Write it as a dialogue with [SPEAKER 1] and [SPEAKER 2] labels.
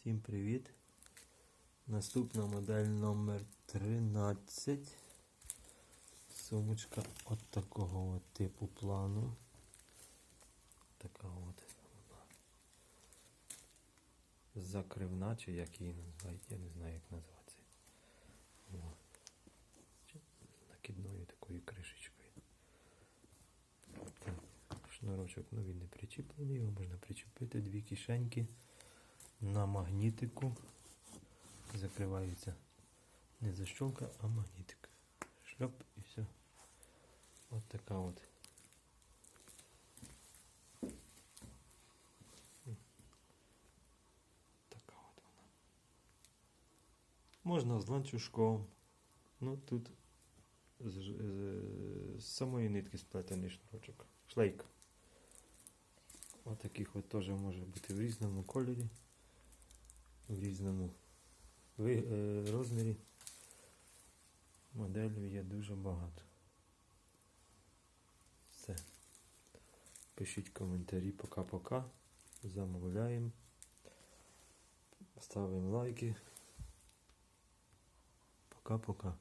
[SPEAKER 1] Всім привіт! Наступна модель номер 13. Сумочка от такого от типу плану. Така от вона. Закривна, чи як її називають, я не знаю, як назвати. Накидною такою кришечкою. Шнурочок, ну він не причіплений, його можна причепити, дві кишеньки на магнітику. Закривається не защолка, а магнітик. Шльоп і все. От така от. Така от вона. Можна з ланцюжком. Ну тут з, з, з самої нитки сплетений шнурочок. Шлейка. Ось таких от теж може бути в різному кольорі, в різному е, розмірі. Моделів є дуже багато. Все. Пишіть коментарі пока-пока. Замовляємо. Ставимо лайки. Пока-пока.